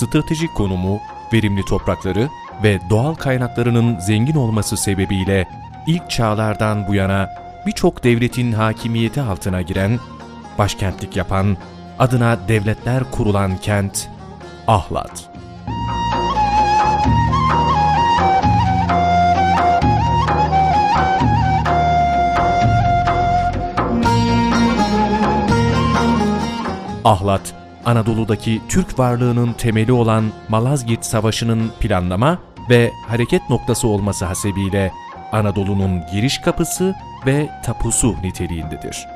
stratejik konumu, verimli toprakları ve doğal kaynaklarının zengin olması sebebiyle ilk çağlardan bu yana birçok devletin hakimiyeti altına giren, başkentlik yapan, adına devletler kurulan kent Ahlat. Ahlat, Anadolu'daki Türk varlığının temeli olan Malazgirt Savaşı'nın planlama ve hareket noktası olması hasebiyle Anadolu'nun giriş kapısı ve tapusu niteliğindedir.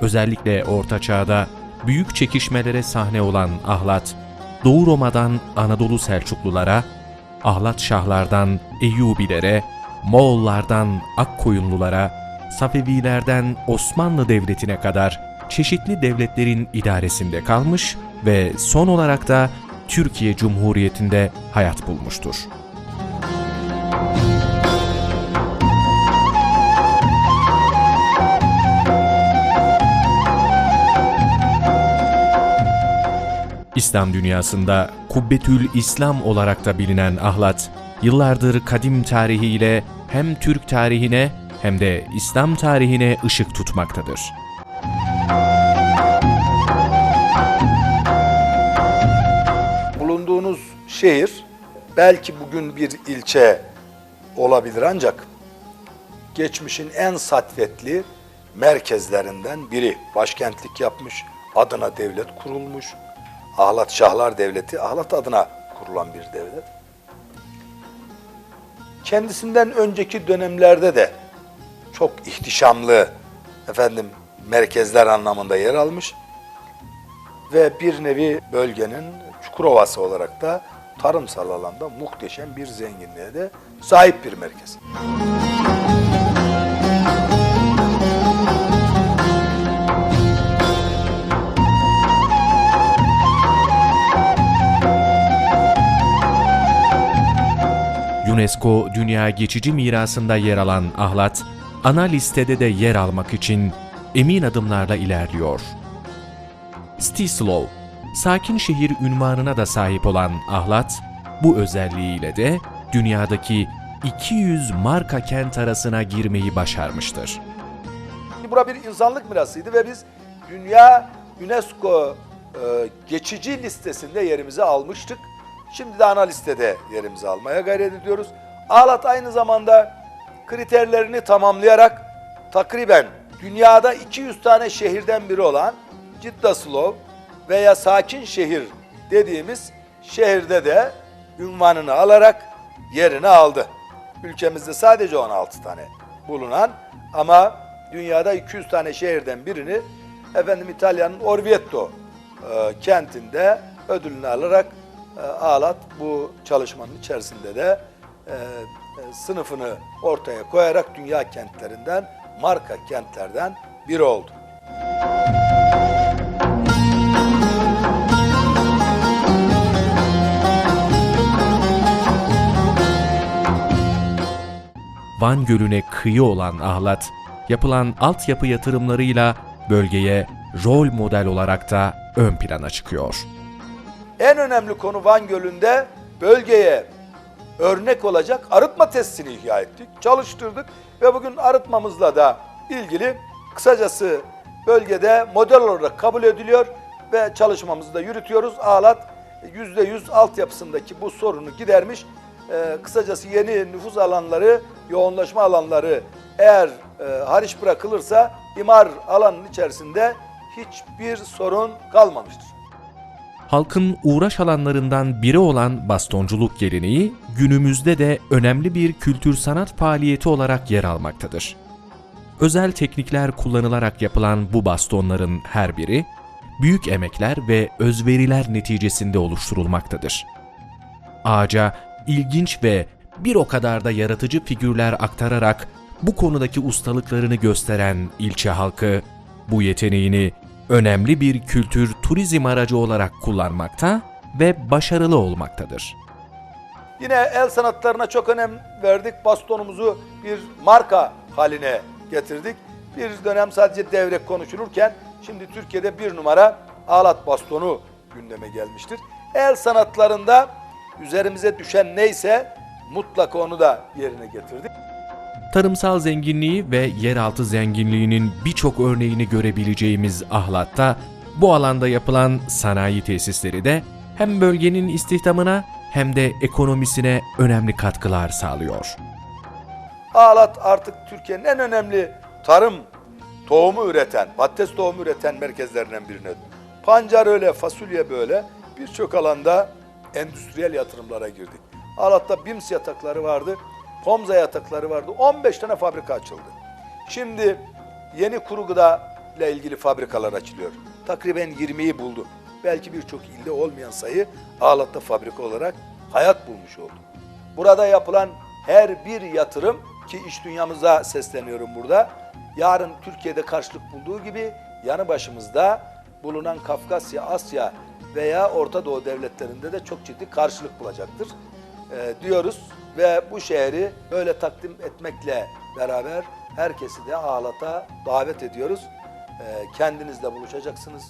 Özellikle Orta Çağ'da büyük çekişmelere sahne olan Ahlat, Doğu Roma'dan Anadolu Selçuklulara, Ahlat Şahlardan Eyyubilere, Moğollardan Akkoyunlulara, Safevilerden Osmanlı Devleti'ne kadar çeşitli devletlerin idaresinde kalmış ve son olarak da Türkiye Cumhuriyeti'nde hayat bulmuştur. İslam dünyasında Kubbetül İslam olarak da bilinen Ahlat, yıllardır kadim tarihiyle hem Türk tarihine hem de İslam tarihine ışık tutmaktadır. Bulunduğunuz şehir belki bugün bir ilçe olabilir ancak geçmişin en satvetli merkezlerinden biri. Başkentlik yapmış, adına devlet kurulmuş. Ahlat Şahlar Devleti, Ahlat adına kurulan bir devlet. Kendisinden önceki dönemlerde de çok ihtişamlı efendim merkezler anlamında yer almış ve bir nevi bölgenin Çukurovası olarak da tarımsal alanda muhteşem bir zenginliğe de sahip bir merkez. UNESCO Dünya Geçici Mirası'nda yer alan Ahlat, ana listede de yer almak için emin adımlarla ilerliyor. Stislov, sakin şehir ünvanına da sahip olan Ahlat, bu özelliğiyle de dünyadaki 200 marka kent arasına girmeyi başarmıştır. Bura bir insanlık mirasıydı ve biz Dünya UNESCO e, geçici listesinde yerimizi almıştık. Şimdi de ana listede yerimizi almaya gayret ediyoruz. Ağlat aynı zamanda kriterlerini tamamlayarak takriben dünyada 200 tane şehirden biri olan Ciddaslov veya sakin şehir dediğimiz şehirde de ünvanını alarak yerini aldı. Ülkemizde sadece 16 tane bulunan ama dünyada 200 tane şehirden birini efendim İtalya'nın Orvieto e, kentinde ödülünü alarak e, Ağlat bu çalışmanın içerisinde de e, e, sınıfını ortaya koyarak dünya kentlerinden, marka kentlerden biri oldu. Van Gölü'ne kıyı olan Ahlat, yapılan altyapı yatırımlarıyla bölgeye rol model olarak da ön plana çıkıyor. En önemli konu Van Gölü'nde bölgeye örnek olacak arıtma tesisini ihya ettik, çalıştırdık ve bugün arıtmamızla da ilgili kısacası bölgede model olarak kabul ediliyor ve çalışmamızı da yürütüyoruz. Ağlat %100 altyapısındaki bu sorunu gidermiş. Ee, kısacası yeni nüfus alanları, yoğunlaşma alanları eğer e, hariç bırakılırsa imar alanının içerisinde hiçbir sorun kalmamıştır. Halkın uğraş alanlarından biri olan bastonculuk geleneği günümüzde de önemli bir kültür sanat faaliyeti olarak yer almaktadır. Özel teknikler kullanılarak yapılan bu bastonların her biri büyük emekler ve özveriler neticesinde oluşturulmaktadır. Ağaca ilginç ve bir o kadar da yaratıcı figürler aktararak bu konudaki ustalıklarını gösteren ilçe halkı bu yeteneğini önemli bir kültür turizm aracı olarak kullanmakta ve başarılı olmaktadır. Yine el sanatlarına çok önem verdik. Bastonumuzu bir marka haline getirdik. Bir dönem sadece devrek konuşulurken şimdi Türkiye'de bir numara ağlat bastonu gündeme gelmiştir. El sanatlarında üzerimize düşen neyse mutlaka onu da yerine getirdik. Tarımsal zenginliği ve yeraltı zenginliğinin birçok örneğini görebileceğimiz Ahlat'ta bu alanda yapılan sanayi tesisleri de hem bölgenin istihdamına hem de ekonomisine önemli katkılar sağlıyor. Ağlat artık Türkiye'nin en önemli tarım tohumu üreten, patates tohumu üreten merkezlerinden birine. Pancar öyle, fasulye böyle birçok alanda endüstriyel yatırımlara girdik. Ağlat'ta BİMS yatakları vardı, Pomza yatakları vardı. 15 tane fabrika açıldı. Şimdi yeni kuru gıda ile ilgili fabrikalar açılıyor. Takriben 20'yi buldu. Belki birçok ilde olmayan sayı Ağlat'ta fabrika olarak hayat bulmuş oldu. Burada yapılan her bir yatırım ki iş dünyamıza sesleniyorum burada. Yarın Türkiye'de karşılık bulduğu gibi yanı başımızda bulunan Kafkasya, Asya veya Orta Doğu devletlerinde de çok ciddi karşılık bulacaktır e, diyoruz ve bu şehri böyle takdim etmekle beraber herkesi de Ağlat'a davet ediyoruz. E, kendinizle buluşacaksınız,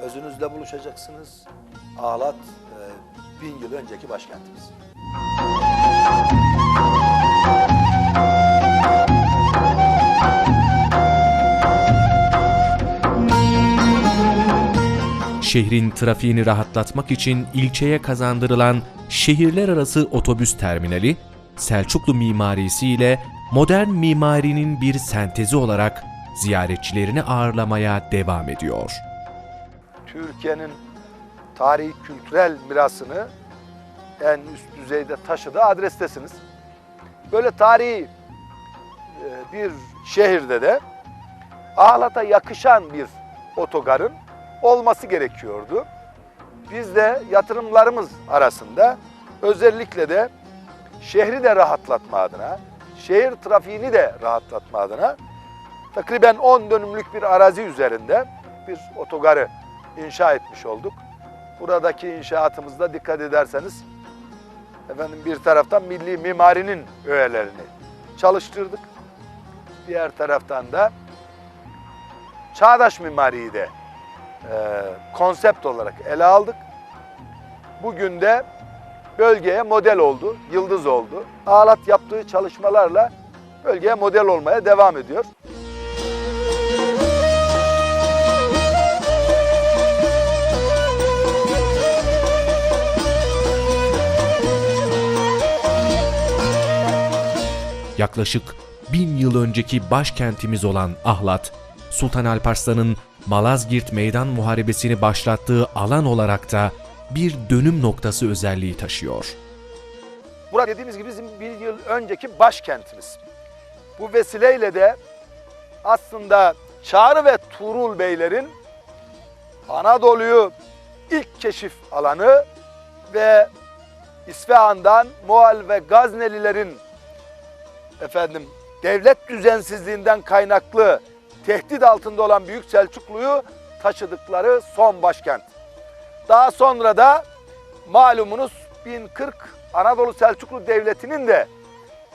özünüzle buluşacaksınız. Ağlat e, bin yıl önceki başkentimiz. Şehrin trafiğini rahatlatmak için ilçeye kazandırılan şehirler arası otobüs terminali, Selçuklu mimarisiyle modern mimarinin bir sentezi olarak ziyaretçilerini ağırlamaya devam ediyor. Türkiye'nin tarihi kültürel mirasını en üst düzeyde taşıdığı adrestesiniz. Böyle tarihi e, bir şehirde de Ağlat'a yakışan bir otogarın olması gerekiyordu. Biz de yatırımlarımız arasında özellikle de şehri de rahatlatma adına, şehir trafiğini de rahatlatma adına takriben 10 dönümlük bir arazi üzerinde bir otogarı inşa etmiş olduk. Buradaki inşaatımızda dikkat ederseniz efendim bir taraftan milli mimarinin öğelerini çalıştırdık. Diğer taraftan da çağdaş mimariyi de konsept olarak ele aldık. Bugün de bölgeye model oldu, yıldız oldu. Ağlat yaptığı çalışmalarla bölgeye model olmaya devam ediyor. Yaklaşık bin yıl önceki başkentimiz olan Ahlat, Sultan Alparslan'ın Malazgirt Meydan Muharebesini başlattığı alan olarak da bir dönüm noktası özelliği taşıyor. Burada dediğimiz gibi bizim bir yıl önceki başkentimiz. Bu vesileyle de aslında Çağrı ve Tuğrul Beylerin Anadolu'yu ilk keşif alanı ve İsfahan'dan Mual ve Gaznelilerin efendim devlet düzensizliğinden kaynaklı tehdit altında olan Büyük Selçuklu'yu taşıdıkları son başkent. Daha sonra da malumunuz 1040 Anadolu Selçuklu Devleti'nin de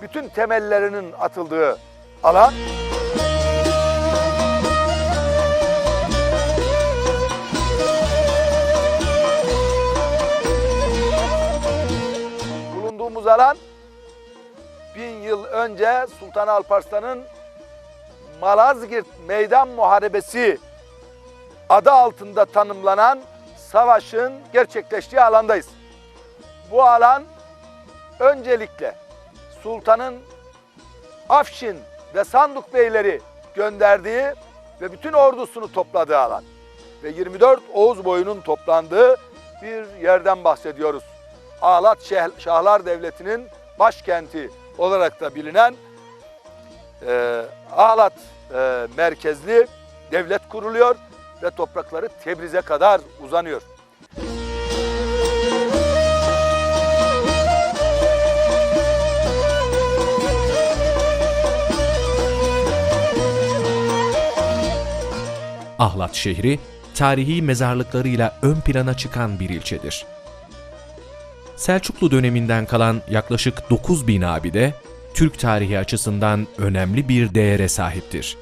bütün temellerinin atıldığı alan. Bulunduğumuz alan bin yıl önce Sultan Alparslan'ın Malazgirt Meydan Muharebesi adı altında tanımlanan savaşın gerçekleştiği alandayız. Bu alan öncelikle sultanın Afşin ve Sanduk beyleri gönderdiği ve bütün ordusunu topladığı alan ve 24 Oğuz boyunun toplandığı bir yerden bahsediyoruz. Ağlat Şahlar Devleti'nin başkenti olarak da bilinen e, Ağlat e, merkezli devlet kuruluyor ve toprakları Tebriz'e kadar uzanıyor. Ahlat şehri, tarihi mezarlıklarıyla ön plana çıkan bir ilçedir. Selçuklu döneminden kalan yaklaşık 9000 abide, Türk tarihi açısından önemli bir değere sahiptir.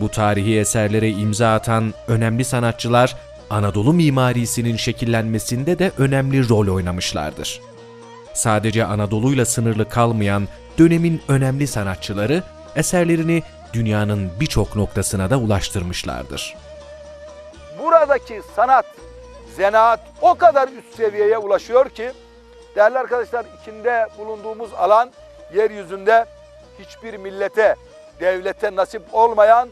Bu tarihi eserlere imza atan önemli sanatçılar Anadolu mimarisinin şekillenmesinde de önemli rol oynamışlardır. Sadece Anadolu'yla sınırlı kalmayan dönemin önemli sanatçıları eserlerini dünyanın birçok noktasına da ulaştırmışlardır. buradaki sanat, zanaat o kadar üst seviyeye ulaşıyor ki değerli arkadaşlar içinde bulunduğumuz alan yeryüzünde hiçbir millete, devlete nasip olmayan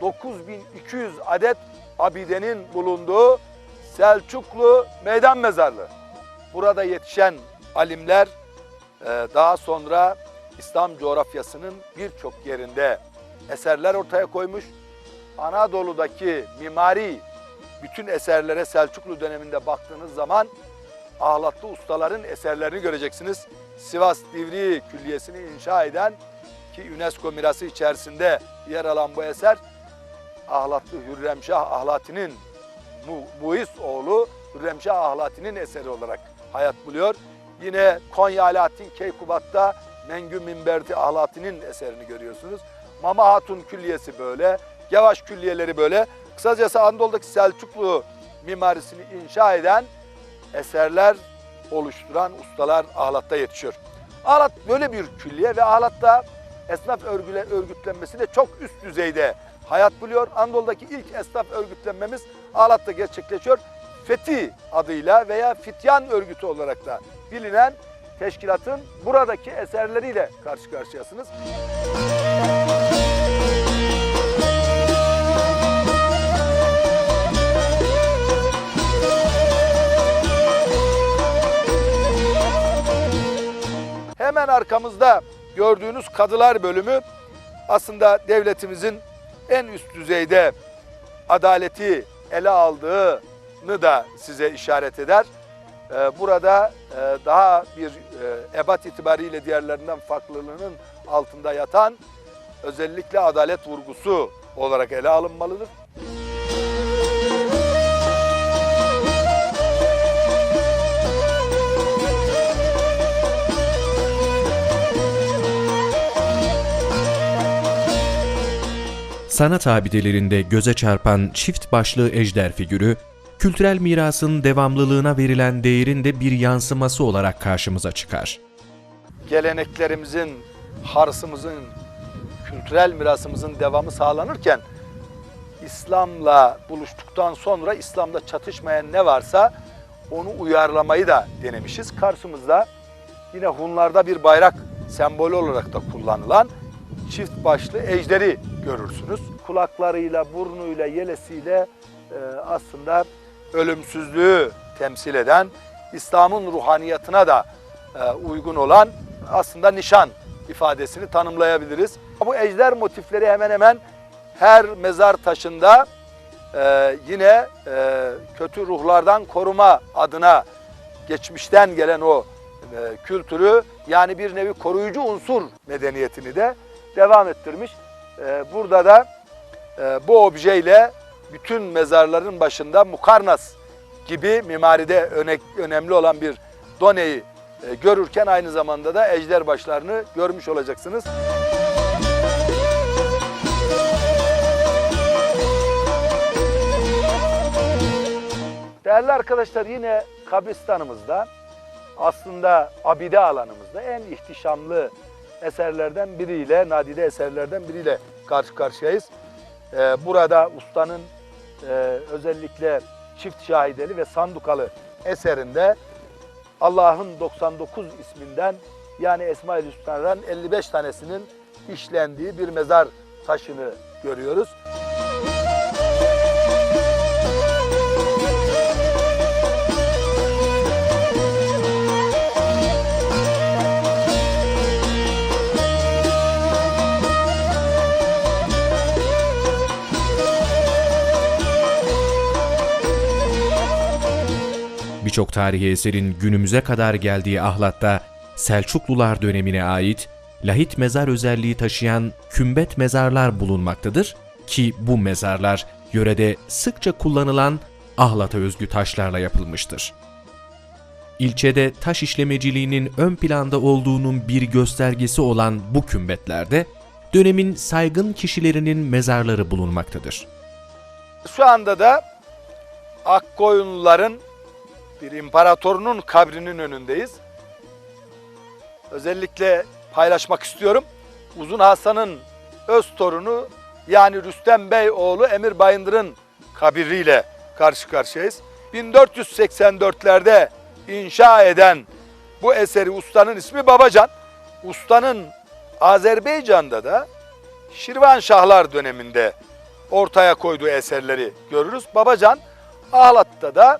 9200 adet abidenin bulunduğu Selçuklu meydan mezarlığı. Burada yetişen alimler e, daha sonra İslam coğrafyasının birçok yerinde eserler ortaya koymuş. Anadolu'daki mimari bütün eserlere Selçuklu döneminde baktığınız zaman ahlatlı ustaların eserlerini göreceksiniz. Sivas Divriği Külliyesi'ni inşa eden ki UNESCO mirası içerisinde yer alan bu eser Ahlatlı Hürremşah Ahlati'nin Mu- oğlu Hürremşah Ahlati'nin eseri olarak hayat buluyor. Yine Konya Alaaddin Keykubat'ta Mengü Minberti Ahlati'nin eserini görüyorsunuz. Mama Hatun Külliyesi böyle, Yavaş Külliyeleri böyle. Kısacası Anadolu'daki Selçuklu mimarisini inşa eden eserler oluşturan ustalar Ahlat'ta yetişiyor. Ahlat böyle bir külliye ve Ahlat'ta esnaf örgüle, örgütlenmesi de çok üst düzeyde hayat buluyor. Anadolu'daki ilk esnaf örgütlenmemiz Ahlat'ta gerçekleşiyor. Fethi adıyla veya Fityan örgütü olarak da bilinen teşkilatın buradaki eserleriyle karşı karşıyasınız. Hemen arkamızda gördüğünüz kadılar bölümü aslında devletimizin en üst düzeyde adaleti ele aldığını da size işaret eder. Ee, Burada e, daha bir e, ebat itibariyle diğerlerinden farklılığının altında yatan özellikle adalet vurgusu olarak ele alınmalıdır. Sanat abidelerinde göze çarpan çift başlı ejder figürü, kültürel mirasın devamlılığına verilen değerin de bir yansıması olarak karşımıza çıkar. geleneklerimizin, harsımızın, kültürel mirasımızın devamı sağlanırken İslam'la buluştuktan sonra İslam'da çatışmayan ne varsa onu uyarlamayı da denemişiz. Karşımızda yine Hunlarda bir bayrak sembolü olarak da kullanılan çift başlı ejderi görürsünüz. Kulaklarıyla, burnuyla, yelesiyle e, aslında ölümsüzlüğü temsil eden, İslam'ın ruhaniyatına da e, uygun olan aslında nişan ifadesini tanımlayabiliriz. Bu ejder motifleri hemen hemen her mezar taşında e, yine kötü ruhlardan koruma adına geçmişten gelen o kültürü yani bir nevi koruyucu unsur medeniyetini de devam ettirmiş. E, burada da e, bu objeyle bütün mezarların başında mukarnas gibi mimaride öne- önemli olan bir doneyi e, görürken aynı zamanda da ejder başlarını görmüş olacaksınız. Değerli arkadaşlar yine kabristanımızda aslında abide alanımızda en ihtişamlı eserlerden biriyle, nadide eserlerden biriyle karşı karşıyayız. Ee, burada ustanın e, özellikle çift şahideli ve sandukalı eserinde Allah'ın 99 isminden yani Esma-ül Hüsna'dan 55 tanesinin işlendiği bir mezar taşını görüyoruz. Birçok tarihi eserin günümüze kadar geldiği Ahlat'ta Selçuklular dönemine ait lahit mezar özelliği taşıyan kümbet mezarlar bulunmaktadır ki bu mezarlar yörede sıkça kullanılan Ahlat'a özgü taşlarla yapılmıştır. İlçede taş işlemeciliğinin ön planda olduğunun bir göstergesi olan bu kümbetlerde dönemin saygın kişilerinin mezarları bulunmaktadır. Şu anda da Akkoyunluların bir imparatorunun kabrinin önündeyiz. Özellikle paylaşmak istiyorum. Uzun Hasan'ın öz torunu yani Rüstem Bey oğlu Emir Bayındır'ın kabiriyle karşı karşıyayız. 1484'lerde inşa eden bu eseri ustanın ismi Babacan. Ustanın Azerbaycan'da da Şirvanşahlar döneminde ortaya koyduğu eserleri görürüz. Babacan Ahlat'ta da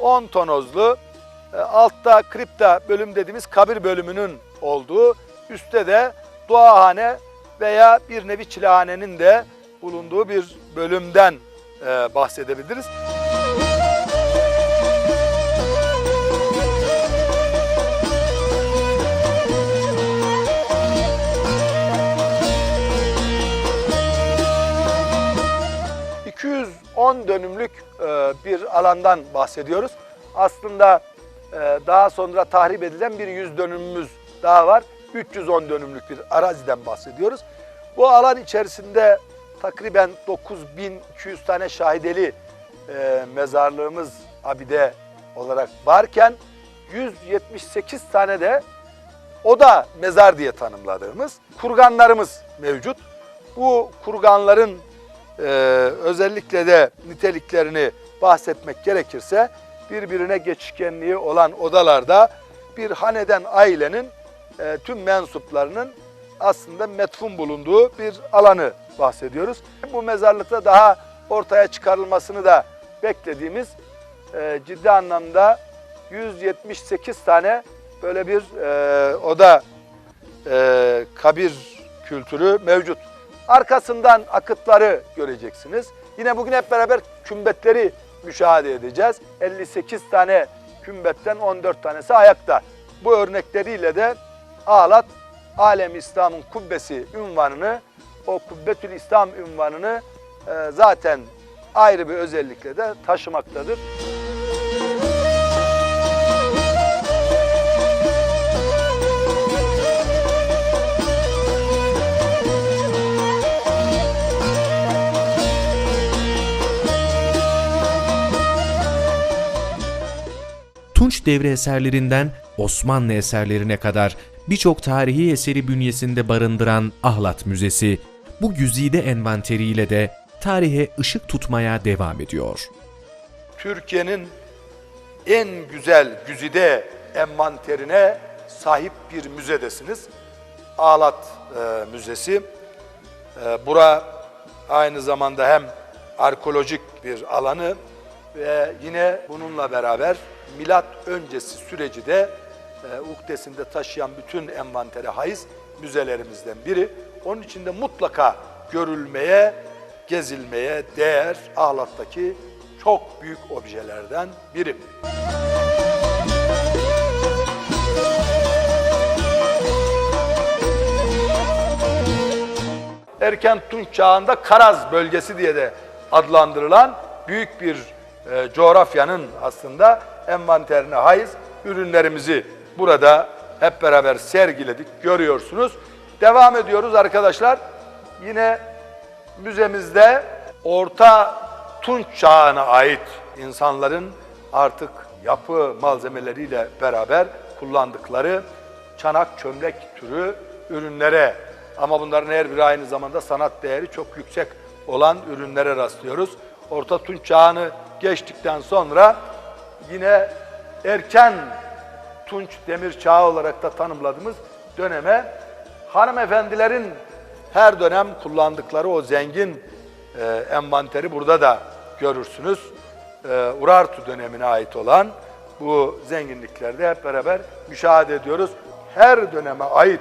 10 tonozlu e, altta kripta bölüm dediğimiz kabir bölümünün olduğu, üstte de duahane veya bir nevi çilehanenin de bulunduğu bir bölümden e, bahsedebiliriz. ...210 dönümlük e, bir alandan bahsediyoruz. Aslında e, daha sonra tahrip edilen bir 100 dönümümüz daha var. 310 dönümlük bir araziden bahsediyoruz. Bu alan içerisinde takriben 9200 tane şahideli e, mezarlığımız abide olarak varken 178 tane de o da mezar diye tanımladığımız kurganlarımız mevcut. Bu kurganların e, özellikle de niteliklerini bahsetmek gerekirse birbirine geçişkenliği olan odalarda bir haneden ailenin e, tüm mensuplarının aslında metfun bulunduğu bir alanı bahsediyoruz. Bu mezarlıkta daha ortaya çıkarılmasını da beklediğimiz e, ciddi anlamda 178 tane böyle bir e, oda e, kabir kültürü mevcut. Arkasından akıtları göreceksiniz. Yine bugün hep beraber kümbetleri müşahede edeceğiz. 58 tane kümbetten 14 tanesi ayakta. Bu örnekleriyle de Ağlat Alem İslam'ın kubbesi ünvanını, o Kubbetül İslam ünvanını e, zaten ayrı bir özellikle de taşımaktadır. Tunç devri eserlerinden Osmanlı eserlerine kadar birçok tarihi eseri bünyesinde barındıran Ahlat Müzesi, bu güzide envanteriyle de tarihe ışık tutmaya devam ediyor. Türkiye'nin en güzel güzide envanterine sahip bir müzedesiniz. Ağlat e, Müzesi. E, bura aynı zamanda hem arkeolojik bir alanı ve yine bununla beraber milat öncesi süreci de e, ukdesinde taşıyan bütün envantere haiz müzelerimizden biri. Onun için de mutlaka görülmeye, gezilmeye değer Ahlat'taki çok büyük objelerden biri. Erken Tunç çağında Karaz bölgesi diye de adlandırılan büyük bir e, coğrafyanın aslında envanterine haiz ürünlerimizi burada hep beraber sergiledik, görüyorsunuz. Devam ediyoruz arkadaşlar. Yine müzemizde Orta Tunç çağına ait insanların artık yapı malzemeleriyle beraber kullandıkları çanak çömlek türü ürünlere ama bunların her biri aynı zamanda sanat değeri çok yüksek olan ürünlere rastlıyoruz. Orta Tunç çağını geçtikten sonra yine erken Tunç Demir Çağı olarak da tanımladığımız döneme hanımefendilerin her dönem kullandıkları o zengin e, envanteri burada da görürsünüz. E, Urartu dönemine ait olan bu zenginliklerde hep beraber müşahede ediyoruz. Her döneme ait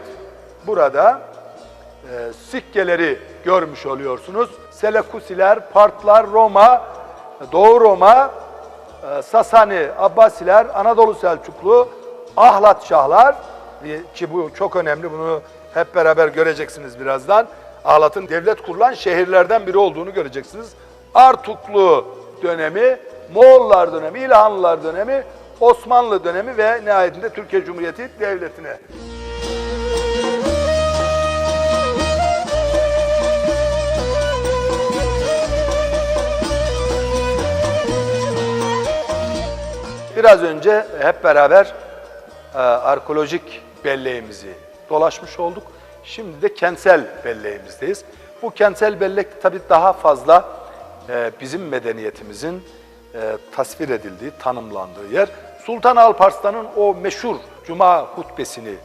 burada e, sikkeleri görmüş oluyorsunuz. Selekusiler, Partlar, Roma, Doğu Roma, Sasani, Abbasiler, Anadolu Selçuklu, Ahlat Şahlar e, ki bu çok önemli bunu hep beraber göreceksiniz birazdan. Ahlat'ın devlet kurulan şehirlerden biri olduğunu göreceksiniz. Artuklu dönemi, Moğollar dönemi, İlhanlılar dönemi, Osmanlı dönemi ve nihayetinde Türkiye Cumhuriyeti Devleti'ne. Biraz önce hep beraber e, arkeolojik belleğimizi dolaşmış olduk. Şimdi de kentsel belleğimizdeyiz. Bu kentsel bellek tabii daha fazla e, bizim medeniyetimizin e, tasvir edildiği, tanımlandığı yer. Sultan Alparslan'ın o meşhur Cuma hutbesini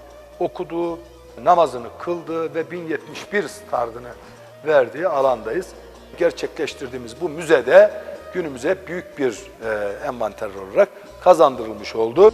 okuduğu, namazını kıldığı ve 1071 stardını verdiği alandayız. Gerçekleştirdiğimiz bu müzede günümüze büyük bir e, envanter olarak kazandırılmış oldu.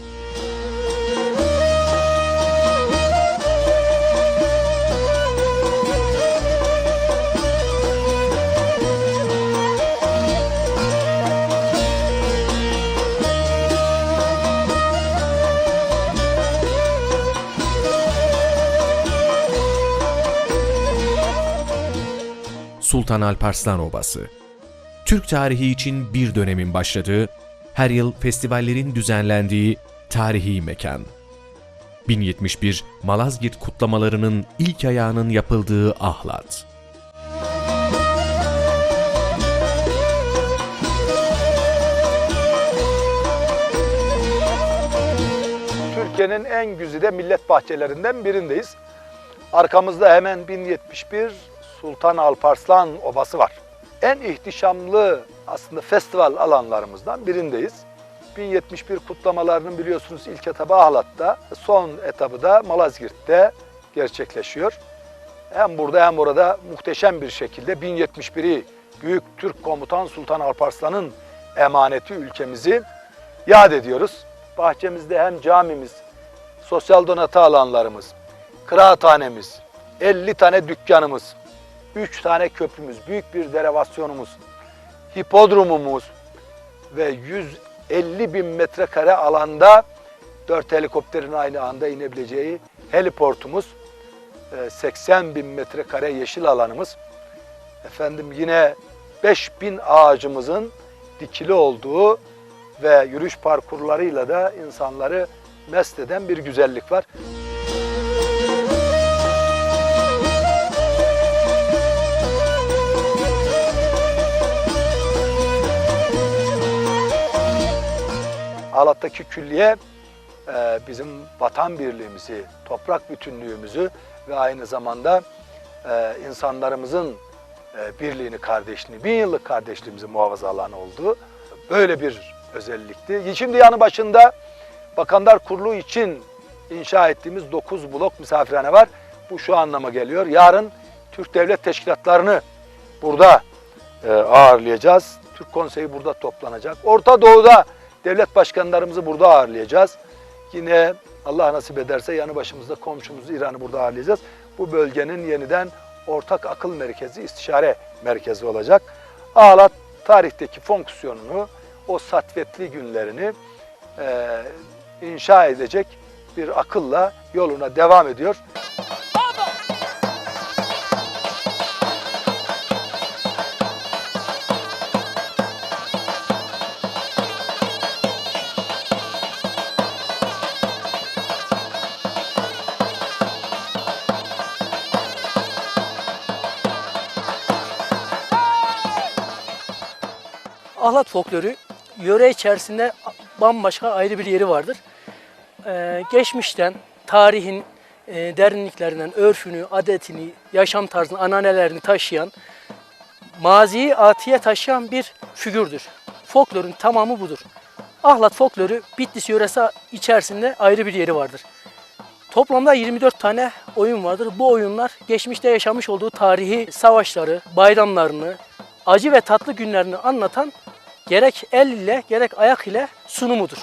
Sultan Alparslan Obası. Türk tarihi için bir dönemin başladığı, her yıl festivallerin düzenlendiği tarihi mekan. 1071 Malazgirt kutlamalarının ilk ayağının yapıldığı ahlat. Türkiye'nin en güzide millet bahçelerinden birindeyiz. Arkamızda hemen 1071 Sultan Alparslan Obası var. En ihtişamlı aslında festival alanlarımızdan birindeyiz. 1071 kutlamalarının biliyorsunuz ilk etabı Ahlat'ta, son etabı da Malazgirt'te gerçekleşiyor. Hem burada hem orada muhteşem bir şekilde 1071'i Büyük Türk Komutan Sultan Alparslan'ın emaneti ülkemizi yad ediyoruz. Bahçemizde hem camimiz, sosyal donatı alanlarımız, kıraathanemiz, 50 tane dükkanımız, 3 tane köprümüz, büyük bir derevasyonumuz, hipodromumuz ve 150 bin metrekare alanda 4 helikopterin aynı anda inebileceği heliportumuz, e, 80 bin metrekare yeşil alanımız, efendim yine 5 bin ağacımızın dikili olduğu ve yürüyüş parkurlarıyla da insanları mest eden bir güzellik var. Ağlat'taki külliye e, bizim vatan birliğimizi, toprak bütünlüğümüzü ve aynı zamanda e, insanlarımızın e, birliğini, kardeşliğini, bin yıllık kardeşliğimizi muhafaza alanı oldu. Böyle bir özellikti. Şimdi yanı başında Bakanlar Kurulu için inşa ettiğimiz 9 blok misafirhane var. Bu şu anlama geliyor. Yarın Türk Devlet Teşkilatlarını burada e, ağırlayacağız. Türk Konseyi burada toplanacak. Orta Doğu'da devlet başkanlarımızı burada ağırlayacağız. Yine Allah nasip ederse yanı başımızda komşumuz İran'ı burada ağırlayacağız. Bu bölgenin yeniden ortak akıl merkezi, istişare merkezi olacak. Ağlat tarihteki fonksiyonunu, o satvetli günlerini e, inşa edecek bir akılla yoluna devam ediyor. Ahlat folkloru yöre içerisinde bambaşka ayrı bir yeri vardır. Ee, geçmişten tarihin e, derinliklerinden örfünü, adetini, yaşam tarzını, ananelerini taşıyan, maziyi atiye taşıyan bir figürdür. Folklorun tamamı budur. Ahlat folkloru Bitlis yöresi içerisinde ayrı bir yeri vardır. Toplamda 24 tane oyun vardır. Bu oyunlar geçmişte yaşamış olduğu tarihi savaşları, bayramlarını, acı ve tatlı günlerini anlatan gerek el ile gerek ayak ile sunumudur.